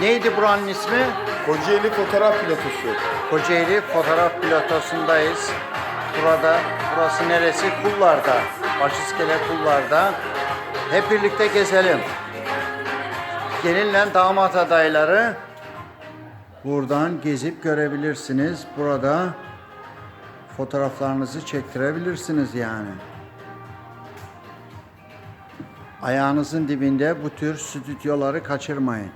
Neydi buranın ismi? Kocaeli Fotoğraf Platosu. Kocaeli fotoğraf platosundayız. Burada, burası neresi? Kullar'da. Başiskele Kullar'da. Hep birlikte gezelim. Gelinle damat adayları buradan gezip görebilirsiniz. Burada fotoğraflarınızı çektirebilirsiniz yani. Ayağınızın dibinde bu tür stüdyoları kaçırmayın.